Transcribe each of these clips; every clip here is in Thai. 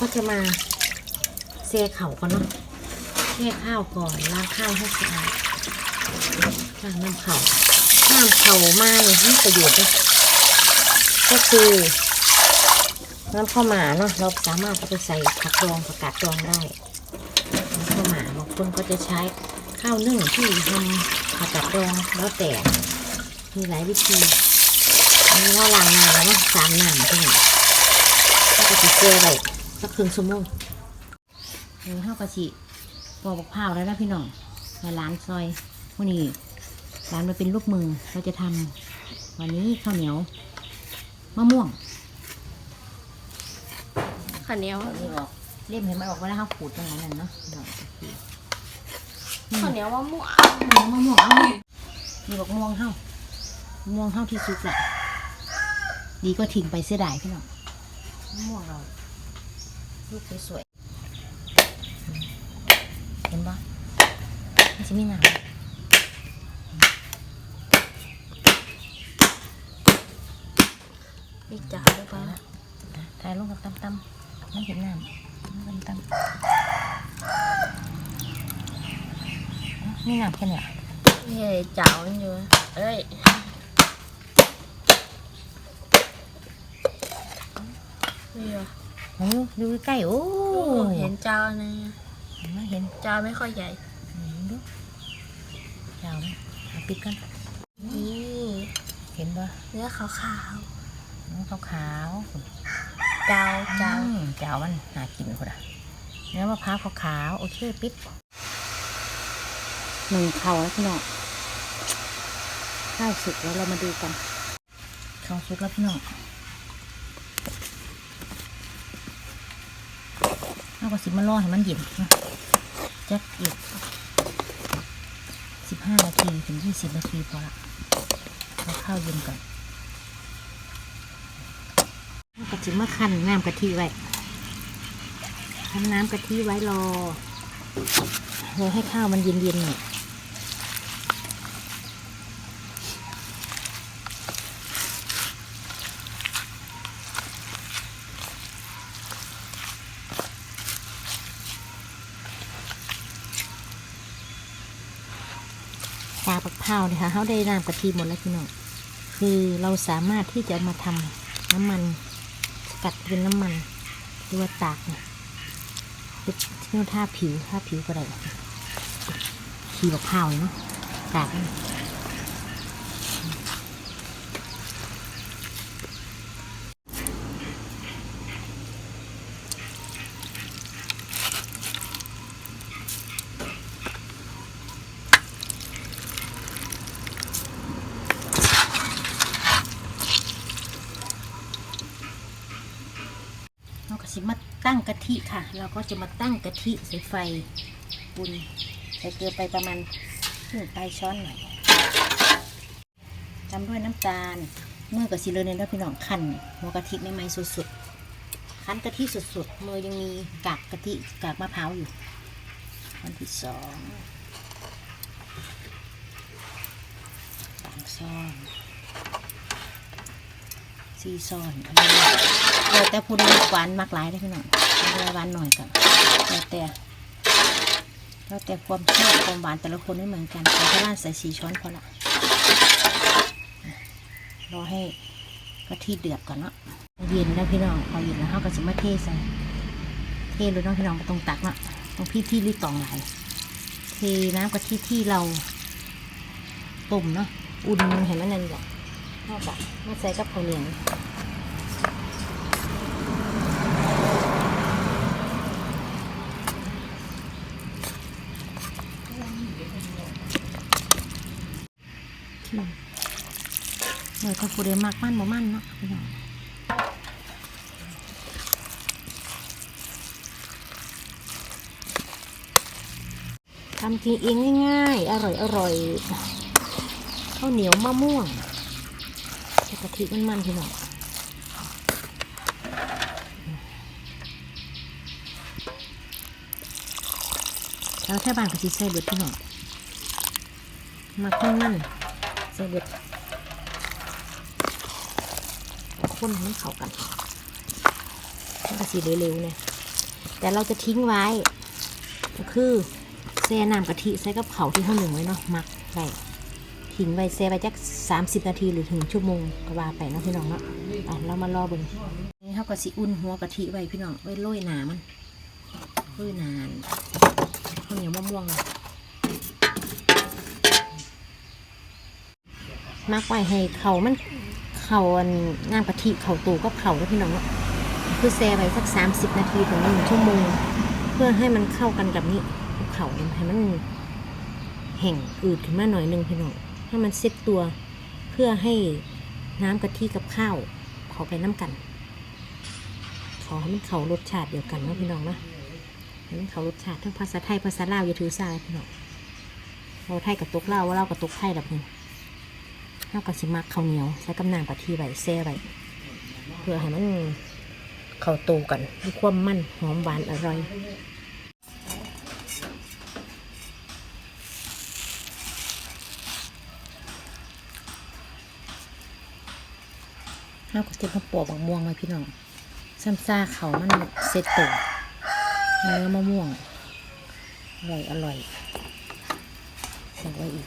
ก็จะมาเซเข่าก่อนเนาะแช่ข้าวก่อนล้างข้าวให้สะอาดล้างน้ำเข่าน้ำเข่ามาเนี่ยมีประโยชน์เลยก็คือน้ำข้าวหมาเนาะเราสามารถเอาไปใส่ผักดองผักกาดดองได้น้ำข้าวหมาบางคนก็จะใช้ข้าวนึ่งที่ทำผักกาดดองแล้วแต่มีหลายวิธีนี่เราล้างน้ำแล้วสามน้ำที่นี่แล้วก็จะเกลือไว้ สักครึ่งชั่วโมงนี่ข้าวกะทิปอกบักพร้าวแล้วนะพี่น้องมาล้างซอยวันนี้ร้านมาเป็นลูกมือเราจะทำวันนี้ข้าวเหนียวมะม่วงข้าวเหนียวเอานี่ออกเล่มเห็นมันออกมาแล้วเขาขูดตรงนั้นน่ะเนาะดอกตะกี้นี่ข้าวเหนียวมะม่วงมะม่วงเอานี่บอกม่วงเฮามะม่วงเฮาที่สุกแหละดีก็ทิ้งไปเสียดายพี่น้องมะม่วงเรา ลูกสวยๆ เห็นปะมันจะมีหนามนี่จ้าหรือเปล่าถ่ายลงกับตำๆมันเห็นหนามมันตำๆนี่หนามแค่เนี้ยเฮ้ยเจ้ามันอยู่เอ้ยนี่วะ โอ้ดูใกล้ๆโอ้เห็นเจ้านี่เห็นไหมเห็นเจ้าไม่ค่อยใหญ่เห็นดูยาวไหมเอาปิดกันนี่เห็นปะเนื้อขาวน้องขาวๆๆเจ้าเจ้าเจ้าเจ้ามันน่ากินคนละเนื้อมะพร้าวขาวๆโอเคปิดหนึ่งเข่าแล้วพี่น้องข้าวสุกแล้วเรามาดูกันข้าวสุกแล้วพี่น้อง เอาก็สิมาล่อให้มันเย็นนะจักอีกสิบห้านาทีถึงยี่สิบนาทีพอละเอาข้าวเย็นก่อนเอาก็สิมาคั่นน้ำกะทิไว้คั้นน้ำกะทิไว้รอรอให้ข้าวมันเย็นๆหน่อย ชาปักเผาเนี่ยค่ะเขาได้น้ำกะทิหมดแล้วพี่น้องคือเราสามารถที่จะมาทำน้ำมันสกัดเป็นน้ำมันหรือว่าตากเนี่ยเป็นที่าทาผิวท่าผิวก็ได้ขีบักเผาเนาะตาก สิมาตั้งกะทิค่ะ เราก็จะมาตั้งกะทิใส่ไฟบุนใส่เกลือไปประมาณหนึ่งปลายช้อนหน่อยตามด้วยน้ำตาลเมื่อกับสิเลยเนี่ยนะพี่น้องขันหัวกะทิใหม่สุดๆคั้นกะทิสุดๆมือยังมีกากกะทิกากมะพร้าวอยู่วันที่สองสามซ้อน สี่ซ้อนอันนี้แล้วแต่ผู้ใดหวานมักหลายได้พี่น้องหวานหน่อยก็แล้วแต่แล้วแต่ความชอบความหวานแต่ละคนไม่เหมือนกันแต่ถ้าร้านใส่สีช้อนพอละรอให้กะทิเดือดก่อนเนาะเย็นแล้วพี่น้องพอเย็นแล้วเขาก็จะมาเทใส่เทเลยน้องพี่น้องตรงตักเนาะตรงพี่ที่รีดตองไหลเทน้ำกะทิที่เราต้มเนาะอุ่นเห็นไหมนั่นแหละน อกจากมาใส่กับข้าวเหนียวเดี๋ยวถ้าผู้ใดมากมั่นบ่มั่นเนาะพี่น้องทำกินเองง่ายๆ อร่อยอร่อยข้าวเหนียวมะม่วง กะทิมันมันพี่น้องแล้วแค่บานกะทิใส่เบิดพี่น้องมักมันมันใส่เบิดคนให้เข้ากันมันก็สีเร็วๆเนี่ยแต่เราจะทิ้งไว้ ก็คือแช่น้ำกะทิใส่กับเขาที่เขาหนึ่งไว้เนาะมักไว้ ทิ้งไว้แช่ไว้จักสามสิบนาทีหรือถึงชั่วโมงก็ว่าไปเนาะพี่น้องเนาะอะเรามารอเบิ่งนี่เขาก็สิอุ่นหัวกะทิไว้พี่น้องไว้โรยหนามันโรยหนานข้าวเหนียวมะม่วงเลยมักไว้ให้เขามันเขาอันน้ำกะทิเขาตูก็เขาแล้วพี่น้องเนาะคือแช่ไว้สักสามสิบนาทีถึงหนึ่งชั่วโมง เพื่อให้มันเข้ากันกับนี้เขาเนี่ยให้มันแห้งอืดขึ้นมาหน่อยนึงพี่น้อง ให้มันเซ็ตตัว เพื่อให้น้ำกะทิกับข้าวเขาไปน้ำกัน ขอให้มันเขารสชาติเดียวกันนะพี่น้องนะให้มันเขารสชาติทั้งภาษาไทยภาษาลาวอย่าถือสาพี่น้องเราไทยกับตกลาวว่าเรากับตกไทยแบบนึงข้าวกับสิมักข้าวเหนียวใส่กับน้ำกะทิไว้แซ่ไว้เพื่อให้มันเข้าตูกันมีความมันหอมหวานอร่อย ข้าวก็จะมาปอกมะม่วงไว้พี่น้องซ้ำซาเขามันเสร็จตัวเนื้อมะม่วง อร่อยอร่อยใส่ไว้อีก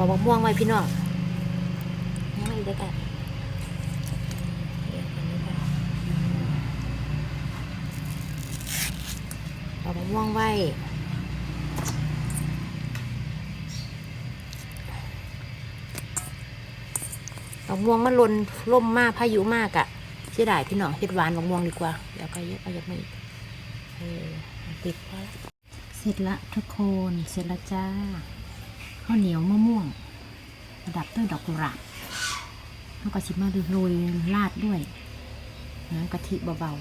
ปอกมะม่วงไว้พี่น้องยังไม่ได้กันปอกมะม่วงไว้มะม่วงมันลนล่มมากพายุมากอะเสียดายพี่น้องเฮ็ดหวานมะม่วงดีกว่าเดี๋ยวก็เยอะเอาเยอะมาอีกเออติดพอแล้วเสร็จละทุกคน เสร็จละจ้าข้าวเหนียวมะม่วงประ ด้วยดอกกุหลาบแล้วก็ชิมมาโรยราดด้วยน้ำกะทิเบา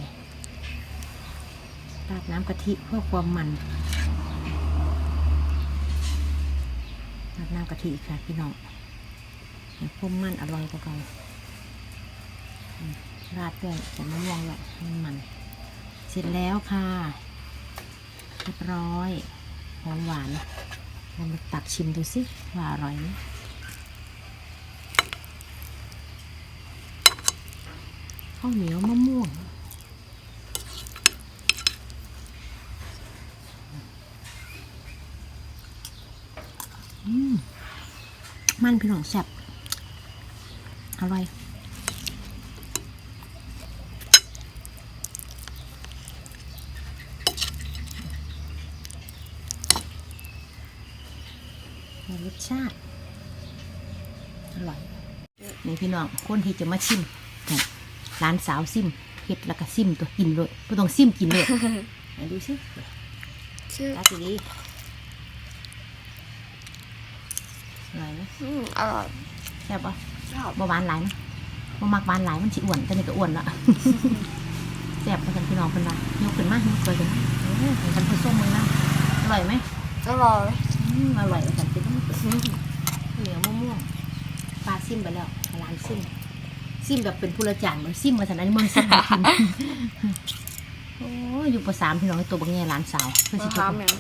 ๆราดน้ำกะทิเพื่อความมันราดน้ำกะทิค่ะพี่น้องให้ความมันอร่อยกว่าเก่าอืมราดด้วยแต่มะม่วงด้วยให้มันมัน เสร็จแล้วค่ะเรียบร้อยหอมหวานลองมาตักชิมดูสิว่าอร่อยไหมาวเหนียวมะม่วง มันพี่น้องแซ่บอร่อยรสชาติ อร่อย นี่พี่น้องคนที่จะมาชิมนี่ ร้านสาวซิมเฮ็ดแล้วก็ซิมตัวกินเลยไม่ต้องซิมกินเลยไหนดูสิชื่อตาสีดีอร่อยไหมอืมอร่อยแซ่บปะชอบบ่หวานหลายนะบ่มักหวานหลายมันสิอ้วนแต่นี่ก็อ้วนละแซ่บมากันพี่น้องเพิ่นว่ายกขึ้นมายกเลยกันเออให้ฉันผสมมึงนะอร่อยไหมอร่อยอืมอร่อยแล้วกันเป็นต้องเหนียวมะม่วงปลาซิมไปแล้วร้านซิม ซิมแบบเป็นผู้ละจานเหมือนซิมมาสันอันนี้มันซิมมากินโอ้ยอยู่ปสามพี่น้องไอ้ตัวบางแง่ร้านสาวเพื่อสิภาจษาบเมียง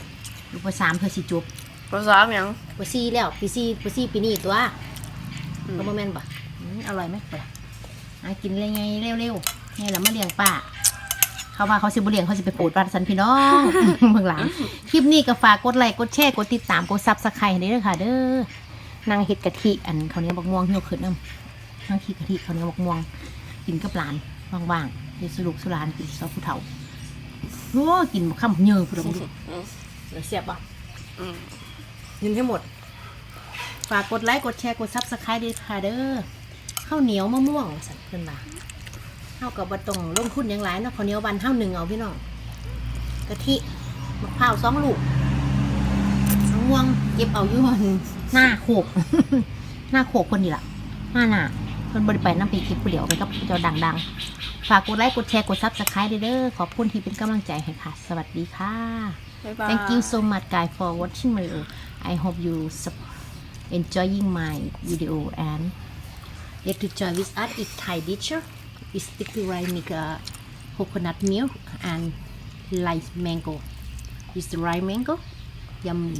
อยู่ปสามเพื่อสิจบภาษาเมียงปสี่แล้วปีสี่ปีสี่ปีนี้ตัวอืมก็โมเมนต์ป่ะอืมอร่อยไหมป่ะหากินเลยไงเร็วๆไงแล้วมาเลี้ยงป้าเขาว่าเขาสิบเลี้ยงเขาสิไปโปรดรัสันพี่น้องเบื้องหลัง คลิปนี้ก็ฝากกดไลค์กดแชร์กดติดตามกดซับสไครต์ให้ด้วยค่ะ เด้อนางเห็ดกะทิอันเขาวเหนี้บักม่วงที่เราขึ้นน้ำ นางขีกะทิเขาวเหนี้บักม่วง กินกับหลานว่างๆเดี๋ยวสรุปสุรานกินซอผู้เฒ่าโอ้กินมาข้ามเยอะพุ่นละมึงดูเดี๋ยวเสียบป่ะอืมยินให้หมด ฝากกดไลค์กดแชร์กดซับสไครต์ด้วยค่ะเด้อข้าวเหนียวมะม่วงสั่นเพิ่นมาข้าวกับบะตรงลงทุนอย่างไรเนาะข้าวเหนียววันเท่าหนึ่งเอาพี่น้องกะทิมะพร้าวสองลูกมะม่วงเก็บเอาอยู่หั่นหน้าโขกหน้าโขกคนนี่ล่ะหน้าหน้าเพิ่นบริไปน้ำปีคลิปผู้เดียวไปกับเจ้าดังๆ ฝากกดไลค์กดแชร์กดซับสไครต์เด้อขอบคุณที่เป็นกำลังใจให้ค่ะ สวัสดีค่ะ thank you so much guys for watching my video I hope you enjoying my video and get to join with us is Thai dishes is sticky rice make a coconut milk and light mango is rice mango yummy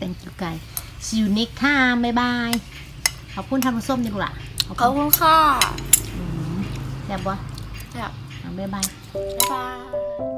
thank you guys see you next time bye bye ขอบคุณท่านผู้มดีกว่า ขอบคุณค่ะอืมแซ่บปแซ่บบ๊ายบายบ๊ายบาย